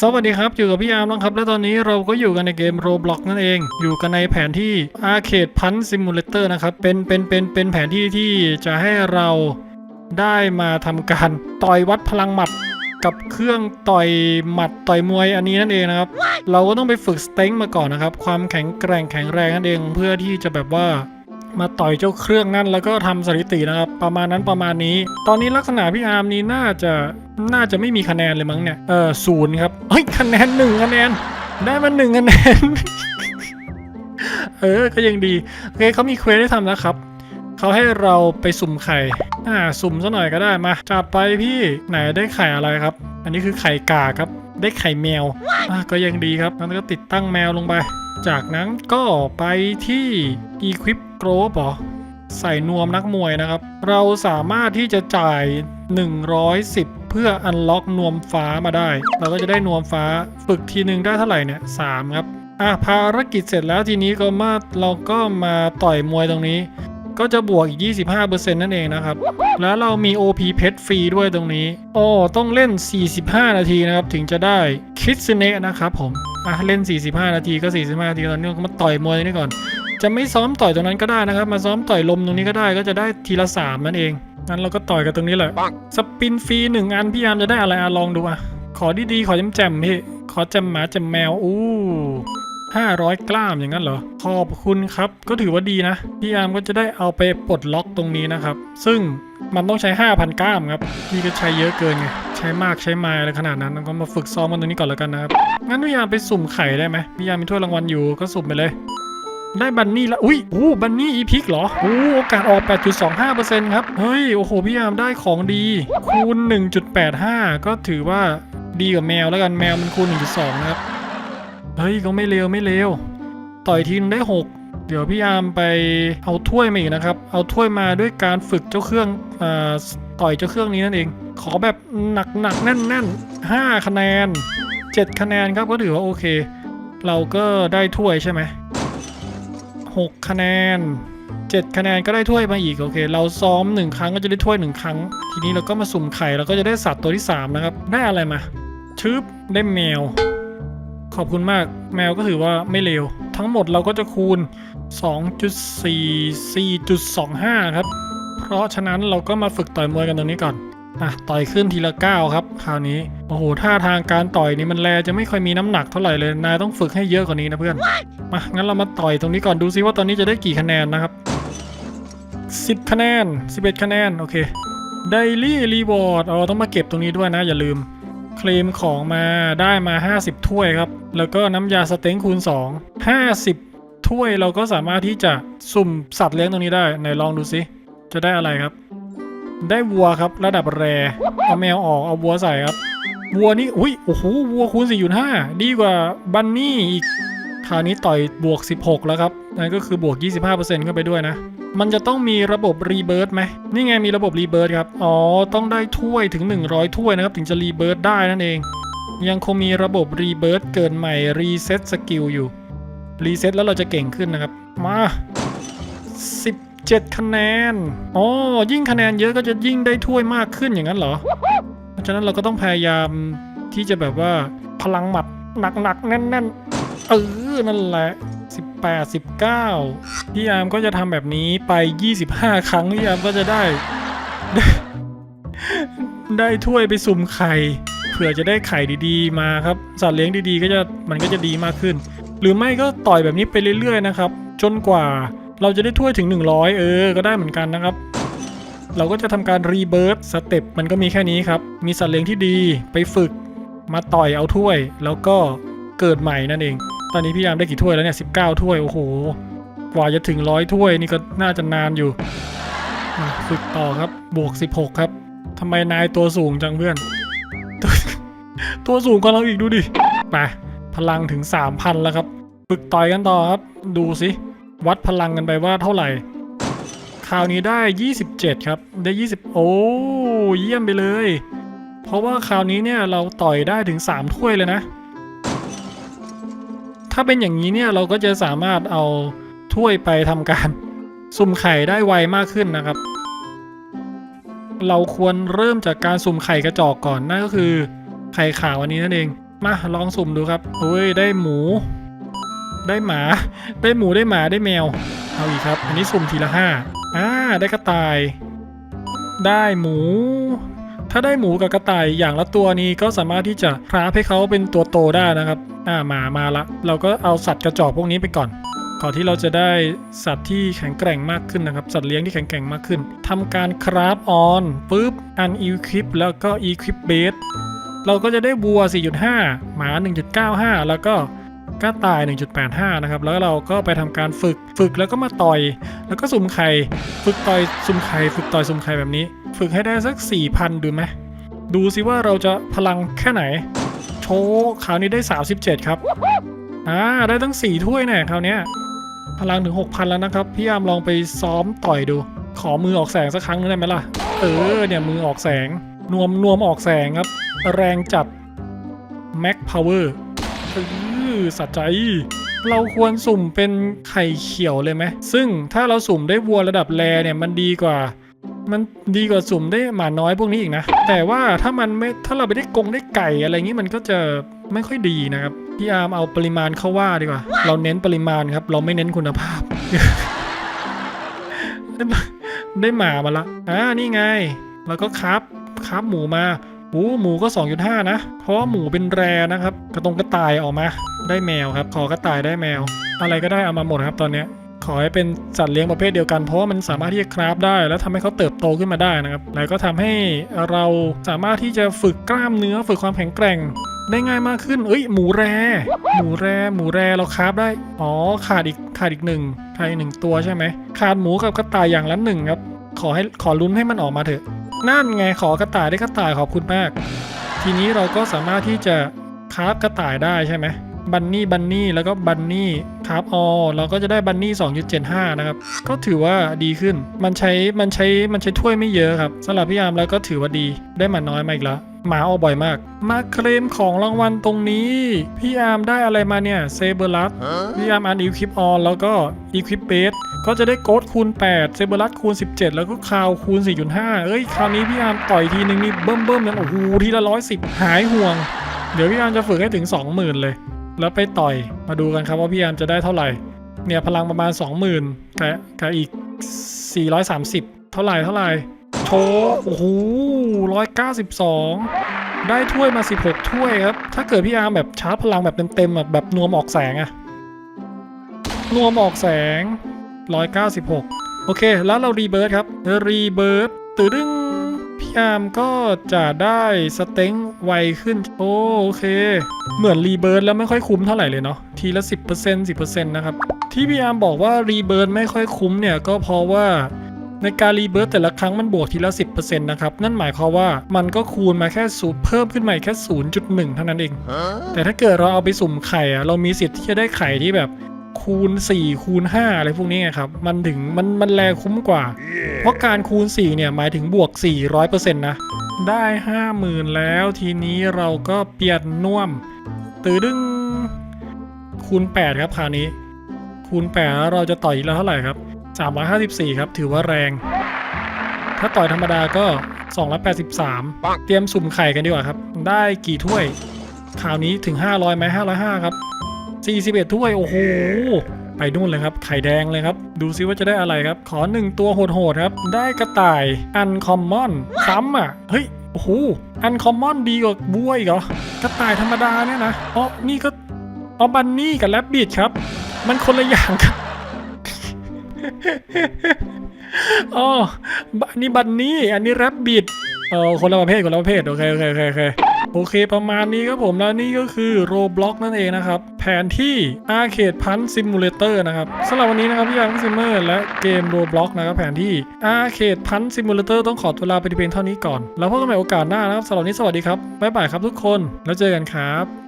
สวัสดีครับ อยู่กับพี่อาร์มนะครับ และตอนนี้เราก็อยู่กันในเกม Roblox นั่นเอง อยู่กันในแผนที่ Arcade Punch Simulator นะครับ เป็นเป็นเป็นเป็นแผนที่ที่จะให้เราได้มาทำการต่อยวัดพลังหมัดกับเครื่องต่อยหมัดต่อยมวยอันนี้นั่นเองนะครับ เราก็ต้องไปฝึกสเต็งมาก่อนนะครับ ความแข็งแกร่งแข็งแรงนั่นเองเพื่อที่จะแบบว่า มาต่อยเจ้าเครื่องนั่นแล้วก็ทำสถิตินะครับ ประมาณนั้นประมาณนี้ ตอนนี้ลักษณะพี่อาร์มนี้น่าจะน่าจะไม่มีคะแนนเลยมั้งเนี่ยเออศูนย์ครับเฮ้ยคะแนนหนึ่งคะแนน ได้มาหนึ่งคะแนนเออก็ยังดีโอเคเขามีเควสให้ทำนะครับเขาให้เราไปสุ่มไข่อ่าสุ่มซะหน่อยก็ได้มาจัดไปพี่ไหนได้ไข่อะไรครับ อันนี้คือไข่กาครับ ได้ไข่แมวอะก็ยังดีครับแล้วก็ติดตั้งแมวลงไป จากนั้นก็ไปที่ Equip g r o w เหรอ ใส่นวมนักมวยนะครับ เราสามารถที่จะจ่าย 110 เพื่ออันล็อกนวมฟ้ามาได้ เราก็จะได้นวมฟ้าฝึกทีหนึ่งได้เท่าไหร่เนี่ย3ครับอะภารกิจเสร็จแล้วทีนี้ก็มาเราก็มาต่อยมวยตรงนี้ ก็จะบวกอีก 25%นั่นเองนะครับ แล้วเรามี OP เพชรฟรีด้วยตรงนี้ โอ้ต้องเล่น 45 นาทีนะครับ ถึงจะได้คิดซเนะนะครับผม อะเล่น 45 นาทีก็ 45 นาทีตอนนี้ก็มาต่อยมวยนี่ก่อน จะไม่ซ้อมต่อยตรงนั้นก็ได้นะครับ มาซ้อมต่อยลมตรงนี้ก็ได้ก็จะได้ทีละ3นั่นเองงั้นเราก็ต่อยกันตรงนี้แหละสปินฟรีหนึ่งอันพี่ยามจะได้อะไรอะลองดูอะขอดีๆขอแจ่มๆพี่ขอแจ่มหมาแจ่มแมวอู้ 500 กล้ามอย่างนั้นเหรอ ขอบคุณครับ ก็ถือว่าดีนะ พี่อาร์มก็จะได้เอาไปปลดล็อกตรงนี้นะครับ ซึ่งมันต้องใช้ 5,000 กล้ามครับ พี่ก็ใช้เยอะเกินไง ใช้มากใช้มาอะไรขนาดนั้นก็มาฝึกซ้อมกันตรงนี้ก่อนแล้วกันนะครับ งั้นพี่อาร์มไปสุ่มไข่ได้ไหมพี่อาร์มมีถ้วยรางวัลอยู่ก็สุ่มไปเลย ได้บันนี่ละ อุ้ยโอ้บันนี่อีพิกเหรอโอ้โอกาสออก 8.25%ครับ เฮ้ย โอ้โห พี่อาร์มได้ของดี คูณ 1.85 ก็ถือว่าดีกว่าแมวแล้วกัน แมวมันคูณ 1.2 นะครับ เฮ้ยก็ไม่เลวไม่เลวต่อยทีนึงได้ 6 เดี๋ยวพี่อาร์มไปเอาถ้วยมาอีกนะครับ เอาถ้วยมาด้วยการฝึกเจ้าเครื่องอต่อยเจ้าเครื่องนี้นั่นเอง ขอแบบหนักหนักแน่นแน่นๆ5คะแนน 7 คะแนนครับก็ถือว่าโอเค เราก็ได้ถ้วยใช่ไหม6คะแนน 7 คะแนนก็ได้ถ้วยมาอีกโอเค เราซ้อม 1 ครั้งก็จะได้ถ้วย 1 ครั้ง ทีนี้เราก็มาสุ่มไข่เราก็จะได้สัตว์ตัวที่ 3 นะครับ ได้อะไรมาชึบได้แมว ขอบคุณมากแมวก็ถือว่าไม่เลว ทั้งหมดเราก็จะคูณ 2.44.25 ครับ เพราะฉะนั้นเราก็มาฝึกต่อยมวยกันตรงนี้ก่อนอะต่อยขึ้นทีละก้าวครับคราวนี้โอ้โหท่าทางการต่อยนี่มันแลจะไม่ค่อยมีน้ำหนักเท่าไหร่เลยนายต้องฝึกให้เยอะกว่านี้นะเพื่อนมางั้นเรามาต่อยตรงนี้ก่อนดูซิว่าตอนนี้จะได้กี่คะแนนนะครับ 10 คะแนน 11 คะแนนโอเค Daily Reward อ๋อต้องมาเก็บตรงนี้ด้วยนะอย่าลืม คลมของมาได้มา 50 ถ้วยครับ แล้วก็น้ำยาสเต็งคูณ 2 50 ถ้วยเราก็สามารถที่จะสุ่มสัตว์เลี้ยงตรงนี้ได้ไหนลองดูซิจะได้อะไรครับ ได้วัวครับระดับแรเอาแมวออกเอาวัวใส่ครับ วัวนี่อุ้ยโอ้โหวัวคูณ4.5 ดีกว่าบันนี่อีกคราวนี้ต่อยบวก 16 แล้วครับนั่นก็คือบวก 25%เข้าไปด้วยนะ มันจะต้องมีระบบรีเบิร์ตไหมนี่ไงมีระบบรีเบิร์ตครับ อ๋อ ต้องได้ถ้วยถึง 100 ถ้วยนะครับ ถึงจะรีเบิร์ตได้นั่นเอง ยังคงมีระบบรีเบิร์ตเกินใหม่รีเซ็ตสกิลอยู่ รีเซ็ตแล้วเราจะเก่งขึ้นนะครับ มา 17 คะแนน อ๋อ ยิ่งคะแนนเยอะก็จะยิ่งได้ถ้วยมากขึ้นอย่างนั้นเหรอ เพราะฉะนั้นเราก็ต้องพยายามที่จะแบบว่าพลังหมัดหนักๆแน่นๆเออนั่นแหละ 8 19พี่อามก็จะทำแบบนี้ไป 25 ครั้งพี่อามก็จะได้ ได้ถ้วยไปสุ่มไข่เผื่อจะได้ไข่ดีๆ มาครับ สัตว์เลี้ยงดีๆ ก็จะมันก็จะดีมากขึ้น หรือไม่ก็ต่อยแบบนี้ไปเรื่อยๆนะครับ จนกว่าเราจะได้ถ้วยถึง 100 เออ ก็ได้เหมือนกันนะครับ เราก็จะทำการรีเบิร์ตสเต็ปมันก็มีแค่นี้ครับ มีสัตว์เลี้ยงที่ดีไปฝึกมาต่อยเอาถ้วย แล้วก็เกิดใหม่นั่นเอง ตอนนี้พี่ยามได้กี่ถ้วยแล้วเนี่ย19ถ้วยโอ้โหกว่าจะถึงร้อยถ้วยนี่ก็น่าจะนานอยู่ฝึกต่อครับบวก16ครับทำไมนายตัวสูงจังเพื่อน ตัวตัวสูงกว่าเราอีกดูดิไปพลังถึง3,000แล้วครับ ฝึกต่อยกันต่อครับ ดูสิ วัดพลังกันไปว่าเท่าไหร่ คราวนี้ได้ 27 ครับ ได้ 20 โอ้เยี่ยมไปเลย เพราะว่าคราวนี้เนี่ยเราต่อยได้ถึง 3 ถ้วยเลยนะ ถ้าเป็นอย่างนี้เนี่ยเราก็จะสามารถเอาถ้วยไปทำการสุ่มไข่ได้ไวมากขึ้นนะครับ เราควรเริ่มจากการสุ่มไข่กระจอกก่อนนั่นก็คือไข่ขาวอันนี้นั่นเอง มาลองสุ่มดูครับอุ้ยได้หมู ได้หมา ได้หมูได้หมาได้แมว เอาอีกครับ อันนี้สุ่มทีละห้าอ่าได้กระต่าย ได้หมู ถ้าได้หมูกับกระต่ายอย่างละตัวนี้ก็สามารถที่จะคราฟให้เขาเป็นตัวโตได้นะครับอ่าหมามาละ เราก็เอาสัตว์กระจอกพวกนี้ไปก่อนก่อนที่เราจะได้สัตว์ที่แข็งแกร่งมากขึ้นนะครับ สัตว์เลี้ยงที่แข็งแกร่งมากขึ้นทำการคราฟออนปุ๊บอันอีคิปแล้วก็อีคิปเบสเราก็จะได้วัว 4.5 หมา 1.95 แล้วก็ กระต่าย 1.85 นะครับ แล้วเราก็ไปทำการฝึก ฝึกแล้วก็มาต่อย แล้วก็สุ่มไข่ ฝึกต่อยสุ่มไข่ ฝึกต่อยสุ่มไข่แบบนี้ ฝึกให้ได้สัก 4,000 ดูไหม ดูสิว่าเราจะพลังแค่ไหน โชว์คราวนี้ได้ 37 ครับ อ่า ได้ตั้ง 4 ถ้วยแน่คราวนี้พลังถึง 6,000 แล้วนะครับ พี่ยามลองไปซ้อมต่อยดู ขอมือออกแสงสักครั้งนึงได้ไหมล่ะ เออ เนี่ยมือออกแสง นวมนวมออกแสงครับ แรงจัด Max Power เอ อสัจใจเราควรสุ่มเป็นไข่เขียวเลยไหม ซึ่งถ้าเราสุ่มได้วัวระดับแรเนี่ยมันดีกว่า มันดีกว่าสุ่มได้หมาน้อยพวกนี้อีกนะ แต่ว่าถ้ามันไม่ ถ้าเราไปได้กงได้ไก่อะไรอย่างนี้มันก็จะไม่ค่อยดีนะครับ พี่อาร์มเอาปริมาณเข้าว่าดีกว่า เราเน้นปริมาณครับ เราไม่เน้นคุณภาพ ได้หมามาละ อ่า นี่ไง แล้วก็ครับครับหมูมา โอ้หมูก็ 2.5 นะ เพราะหมูเป็นแรนะครับ กระตรงกระต่ายออกมา ได้แมวครับ ขอกระต่ายได้แมว อะไรก็ได้เอามาหมดครับตอนนี้ขอให้เป็นสัตว์เลี้ยงประเภทเดียวกันเพราะว่ามันสามารถที่จะคราฟได้ แล้วทำให้เขาเติบโตขึ้นมาได้นะครับ แล้วก็ทำให้เราสามารถที่จะฝึกกล้ามเนื้อฝึกความแข็งแกร่งได้ง่ายมากขึ้น เอ้ย หมูแรหมูแรหมูแรเราคราฟได้ อ๋อ ขาดอีก ขาดอีกหนึ่งขาดอีกหนึ่งตัวใช่ไหม ขาดหมูกับกระต่ายอย่างละหนึ่งครับ ขอให้ ขอลุ้นให้มันออกมาเถอะ นั่นไงขอกระต่ายได้กระต่ายขอบคุณมาก ทีนี้เราก็สามารถที่จะคราฟกระต่ายได้ใช่ไหมบันนี่บันนี่แล้วก็บันนี่คราฟออเราก็จะได้บันนี่2.75 นะครับ ก็ถือว่าดีขึ้นมันใช้มันใช้มันใช้ถ้วยไม่เยอะครับสำหรับพี่ยามแล้วก็ถือว่าดีได้มาน้อยมาอีกแล้ว หมาออกบ่อยมาก มาเคลมของรางวัลตรงนี้ พี่อาร์มได้อะไรมาเนี่ยเซเบอร์ลัสพี่อาร์มอันอีควิปออนแล้วก็อีควิปเบสก็จะได้โกดคูณ 8 เซเบอร์ลัสคูณ 17 แล้วก็คาวคูณ 4.5 เอ้ย คราวนี้พี่อาร์มต่อยทีนึงนี่เบิ่มเบิ่มๆยังโอ้โหทีละ110หายห่วง เดี๋ยวพี่อาร์มจะฝึกให้ถึง 20,000 เลย แล้วไปต่อยมาดูกันครับว่าพี่อาร์มจะได้เท่าไหร่ เนี่ยพลังประมาณ 20,000กับกับอีก 430 เท่าไหร่เท่าไหร่ โชว์โอ้โห192ได้ถ้วยมา 16 ถ้วยครับ ถ้าเกิดพี่อาร์มแบบชาร์จพลังแบบเต็มๆอะแบบนวมออกแสงอะนวมออกแสง 196 โอเค แล้วเรารีเบิร์ดครับ รีเบิร์ดตื่นดึงพี่อาร์มก็จะได้สเต็งไวขึ้น โอโอเค เหมือนรีเบิร์ดแล้วไม่ค่อยคุ้มเท่าไหร่เลยเนาะ ทีละ 10% 10%นะครับ ที่พี่อาร์มบอกว่ารีเบิร์ดไม่ค่อยคุ้มเนี่ยก็เพราะว่า ในการรีเบิร์ตแต่ละครั้งมันบวกทีละ 10%นะครับ นั่นหมายความว่ามันก็คูณมาแค่ศูนย์เพิ่มขึ้นมาอีกแค่ 0.1 เท่านั้นเอง แต่ถ้าเกิดเราเอาไปสุ่มไข่อะเรามีสิทธิ์ที่จะได้ไข่ที่แบบคูณ 4 คูณ 5 อะไรพวกนี้ไงครับ มันถึงมันมันแลคุ้มกว่า เพราะการคูณ 4 เนี่ย หมายถึงบวก 400%นะ ได้ 50,000 แล้วทีนี้เราก็เปลี่ยนน่วม ตื่ดึงคูณ 8 ครับคราวนี้ คูณ8แล้วเราจะต่อยอีกแล้วเท่าไหร่ครับ 354 ครับ ถือว่าแรง ถ้าต่อยธรรมดาก็ 283 เตรียมสุ่มไข่กันดีกว่าครับ ได้กี่ถ้วย คราวนี้ถึง 500ไหม505 ครับ 41 ถ้วย โอ้โห ไปนู่นเลยครับ ไข่แดงเลยครับ ดูซิว่าจะได้อะไรครับ ขอ 1 ตัวโหดๆครับ ได้กระต่าย อันคอมมอน ซ้ำอะ เฮ้ย โอ้โห อันคอมมอนดีกว่าบัวอีกเหรอ กระต่ายธรรมดาเนี่ยนะอ๋อนี่ก็อ๋อบันนี่กับแรบบิทครับ มันคนละอย่างกัน อ๋ออันนี้บันนี่ อันนี้แรบบิทเออคนละประเภทคนละประเภทโอเคโอเคโอเคโอเคโอเค ประมาณนี้ครับผมแล้วนี่ก็คือ Roblox นั่นเองนะครับ แผนที่ Arcade Punch Simulator นะครับสำหรับวันนี้นะครับพี่ยังซิมเมอร์และเกม Roblox นะครับแผนที่ Arcade Punch Simulator ต้องขอตัวลาไปเพียงเท่านี้ก่อน แล้วพบกันใหม่โอกาสหน้านะครับสำหรับนนี้สวัสดีครับ บ๊ายบายครับทุกคน แล้วเจอกันครับ